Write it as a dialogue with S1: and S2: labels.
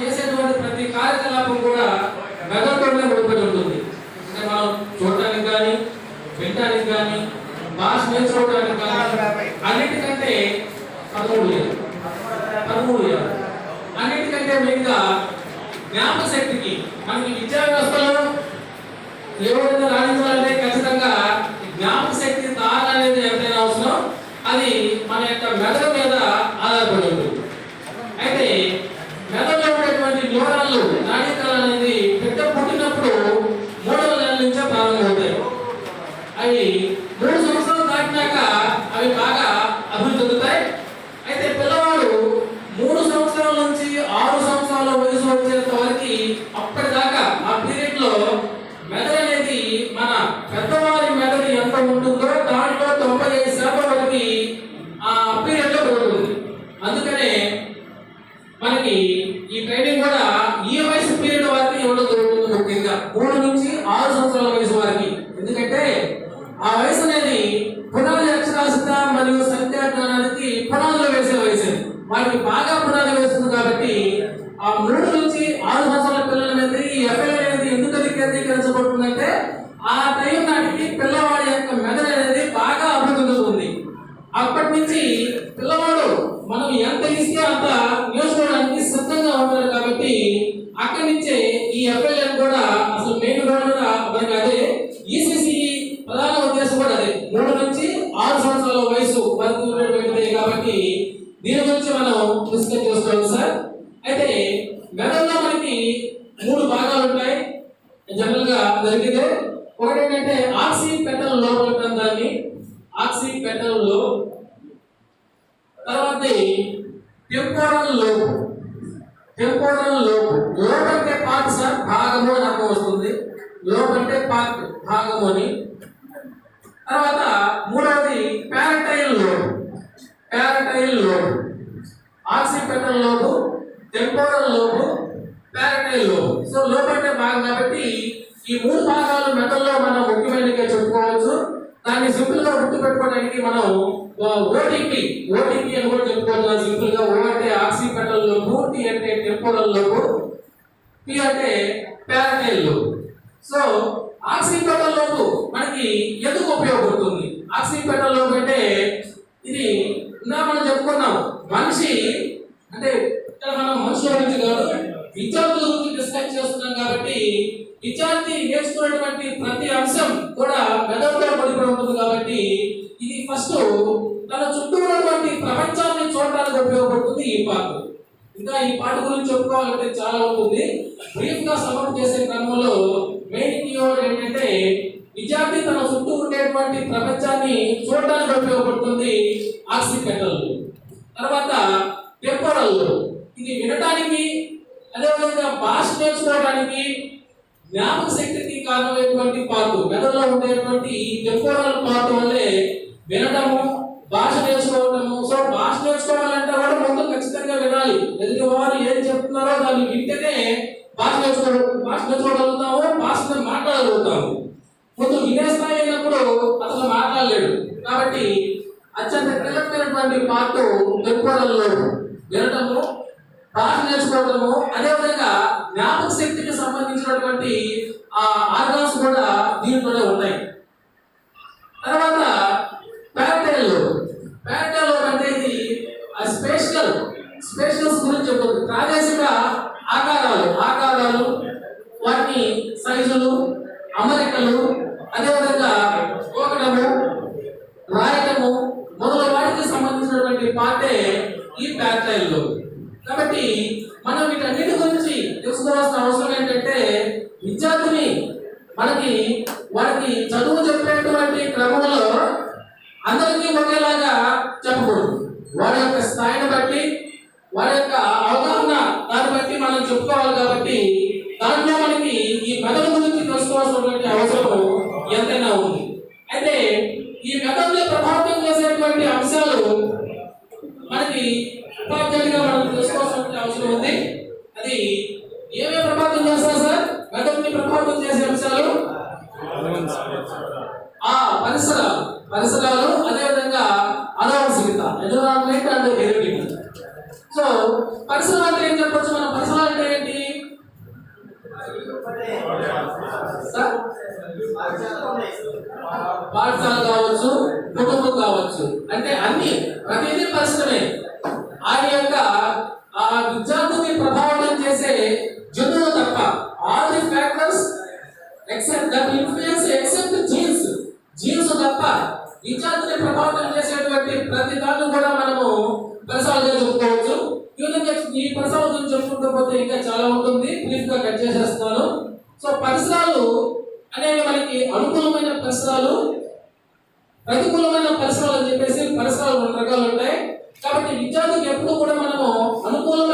S1: చేసేటువంటి ప్రతి కార్యకలాపం కూడా మెదడుతోనే ముడిపడి ఉంటుంది. అంటే మనం చూడటానికి కానీ వినటానికి కానీ భాష నేర్చుకోవడానికి కానీ అన్నిటికంటే పదమూడు వేలు పదమూడు వేలు అన్నిటికంటే మెయిన్గా జ్ఞాపశక్తికి మనకి విద్యా వ్యవస్థలో ఏ విధంగా రాణించ జ్ఞాపక శక్తి తాళ అనేది ఎంతైనా అవసరం అది మన యొక్క మెదడు మీద ఆధారపడి ఉంటుంది అయితే మెదడులో ఉన్నటువంటి న్యూరాన్లు నాణ్యతలు అనేది బిడ్డ పుట్టినప్పుడు మూడవ నెలల నుంచే ప్రారంభమవుతాయి అవి మూడు సంవత్సరాలు దాటినాక అవి బాగా అభివృద్ధి చెందుతాయి అయితే పిల్లవాడు మూడు సంవత్సరాల నుంచి ఆరు సంవత్సరాల వయసు వచ్చేంత వరకు అప్పటిదాకా ఆ పీరియడ్లో మెదడు అనేది మన పెద్దవారి మెదడు ఎంత ఉంటుందో దాంట్లో తొంభై ఐదు శాతం వరకు ఆ పీరియడ్లో పెరుగుతుంది అందుకనే మనకి ఈ ట్రైనింగ్ కూడా ఈ వయసు పీరియడ్ వరకు ఇవ్వడం జరుగుతుంది ముఖ్యంగా మూడు నుంచి ఆరు సంవత్సరాల వయసు వరకు ఎందుకంటే ఆ వయసు అనేది పునాది అక్షరాస్యత మరియు సంఖ్యాజ్ఞానానికి పునాదులు వేసే వయసు అది. వారికి బాగా పునాది వేస్తుంది కాబట్టి ఆ మృడు నుంచి ఆరు సంవత్సరాల పిల్లల మీద ఈ ఎఫ్ఐఆర్ అనేది ఎందుకు అది కేంద్రీకరించబడుతుందంటే ఆ టైం నాటికి పిల్లవాడి యొక్క మెదడు అనేది బాగా అభివృద్ధి చెందుతుంది అప్పటి నుంచి పిల్లవాడు మనం ఎంత ఇస్తే అంత నేర్చుకోవడానికి సిద్ధంగా ఉంటారు కాబట్టి అక్కడి నుంచే ఈ ఎఫ్ఎల్ఎన్ కూడా అసలు మెయిన్ రోల్ కూడా మనకి అదే ఈసీసీ ప్రధాన ఉద్దేశం కూడా అదే మూడు నుంచి ఆరు సంవత్సరాల వయసు వరకు ఉన్నటువంటిది కాబట్టి దీని గురించి మనం డిస్కస్ చేస్తున్నాం సార్. అయితే మెదడులో మనకి మూడు భాగాలు ఉంటాయి. జనరల్గా జరిగితే ఒకటి ఏంటంటే ఆక్సి పెటల్ లోపల దాన్ని. ఆక్సి పెటల్లో తర్వాత టెంపోరల్ లోపు టెంపోరల్ లోపు లోపు అంటే పార్ట్ సార్ భాగము అని అర్థం వస్తుంది. లోపు అంటే పార్ట్ భాగము అని. తర్వాత మూడవది పారటైల్ లోపు పారటైల్ లోపు ఆక్సిపెటల్ లోపు టెంపోరల్ లోపు పారటైల్ లోపు సో లోపు అంటే భాగం కాబట్టి ఈ మూడు భాగాలు మెటల్లో మనం ముఖ్యమైనగా చెప్పుకోవచ్చు. దాన్ని సింపుల్గా గుర్తు పెట్టుకోవడానికి మనం ఓటీపీ ఓటీపీ అని కూడా చెప్పుకోవచ్చు. సింపుల్గా ఓ అంటే ఆక్సిపెటల్ లోపు టీ అంటే టెంపోరల్ లోపు పి అంటే పారటైల్ లోపు సో ఆక్సిపెటల్ లోపు మనకి ఎందుకు ఉపయోగపడుతుంది? ఆక్సిపెటల్ లోపు అంటే ఇది ఇందా మనం చెప్పుకున్నాం మనిషి అంటే ఇక్కడ మనం మనుషుల గురించి కాదు విద్యార్థుల గురించి డిస్కస్ చేస్తున్నాం కాబట్టి విద్యార్థి నేర్చుకున్నటువంటి ప్రతి అంశం కూడా మెదడుతో పడిపోయి ఉంటుంది కాబట్టి ఇది ఫస్ట్ తన చుట్టూ ఉన్నటువంటి ప్రపంచాన్ని చూడడానికి ఉపయోగపడుతుంది ఈ పార్కు ఇంకా ఈ పాట గురించి చెప్పుకోవాలంటే చాలా ఉంటుంది బ్రీఫ్గా సమర్ చేసే క్రమంలో మెయిన్ కీవర్డ్ ఏంటంటే విద్యార్థి తన చుట్టూ ఉండేటువంటి ప్రపంచాన్ని చూడడానికి ఉపయోగపడుతుంది ఆక్సిపెటల్ తర్వాత టెంపరల్ ఇది వినడానికి అదేవిధంగా భాష నేర్చుకోవడానికి జ్ఞాపక శక్తికి కారణమైనటువంటి పార్ట్. మెదడులో ఉండేటువంటి ఈ టెంపోరల్ పార్ట్ వల్లే వినడము భాష నేర్చుకోవడము సో భాష నేర్చుకోవాలంటే కూడా ముందు ఖచ్చితంగా వినాలి. ఎదుటి వారు ఏం చెప్తున్నారో దాన్ని వింటేనే భాష నేర్చుకో భాష నేర్చుకోగలుగుతాము భాషను మాట్లాడగలుగుతాము. ముందు వినే స్థాయి అయినప్పుడు అసలు మాట్లాడలేడు. కాబట్టి అత్యంత కీలకమైనటువంటి పాటు టెంపోరల్లో వినటము భాష నేర్చుకోవడము అదేవిధంగా జ్ఞాపక శక్తికి సంబంధించినటువంటి ఆ ఆర్గాన్స్ కూడా దీంట్లోనే ఉన్నాయి తర్వాత ప్యారటైల్ ప్యారటైల్ అంటే ఇది స్పేషల్ స్పేషల్స్ గురించి చెప్తుంది ప్రాదేశిక ఆకారాలు ఆకారాలు వాటి సైజులు అమరికలు అదేవిధంగా పోకడము రాయటము మొదల వాటికి సంబంధించినటువంటి పార్టీ ఈ ప్యాట్లైన్లు. కాబట్టి మనం వీటన్నిటి గురించి తెలుసుకోవాల్సిన అవసరం ఏంటంటే విద్యార్థిని మనకి వారికి చదువు చెప్పేటువంటి క్రమంలో అందరికీ ఒకేలాగా చెప్పకూడదు. వారి యొక్క స్థాయిని బట్టి వారి యొక్క అవగాహన దాన్ని బట్టి మనం చెప్పుకోవాలి కాబట్టి దాంట్లో మనకి ఈ మెదడు గురించి తెలుసుకోవాల్సినటువంటి అవసరం ఎంతైనా ఉంది అయితే ఈ మెదడుని ప్రభావితం చేసేటువంటి అంశాలు మనకి ఉపాధ్యాయుడిగా మనం తెలుసుకోవాల్సిన అవసరం ఉంది అది ఏమేమి ప్రభావితం చేస్తారు సార్ మెదడుని ప్రభావితం చేసే అంశాలు? ఆ పరిసరాలు. పరిసరాలు అదేవిధంగా అనవసరత ఎన్విరాన్మెంట్ అండ్ హెరిటేజ్ సో పరిసరాలు అంటే ఏం చెప్పచ్చు? మనం పరిసరాలు అంటే ఏంటి? పాఠశాల కావచ్చు కుటుంబం కావచ్చు. అంటే అన్ని. ప్రతిదీ ఇచ్చాతుని ప్రభావితం చేసేటువంటి ప్రతి దాన్ని కూడా మనము ప్రసాదం చెప్పుకోవచ్చు. యూనిట్ ఈ ప్రసాదం చెప్పుకుంటూ పోతే ఇంకా చాలా ఉంటుంది. బ్రీఫ్గా కట్ చేసేస్తాను. సో పరిసరాలు అనేవి మనకి అనుకూలమైన పరిసరాలు ప్రతికూలమైన పరిసరాలు అని చెప్పేసి పరిసరాలు రెండు రకాలు ఉంటాయి. కాబట్టి విద్యార్థికి ఎప్పుడు కూడా మనము అనుకూలమైన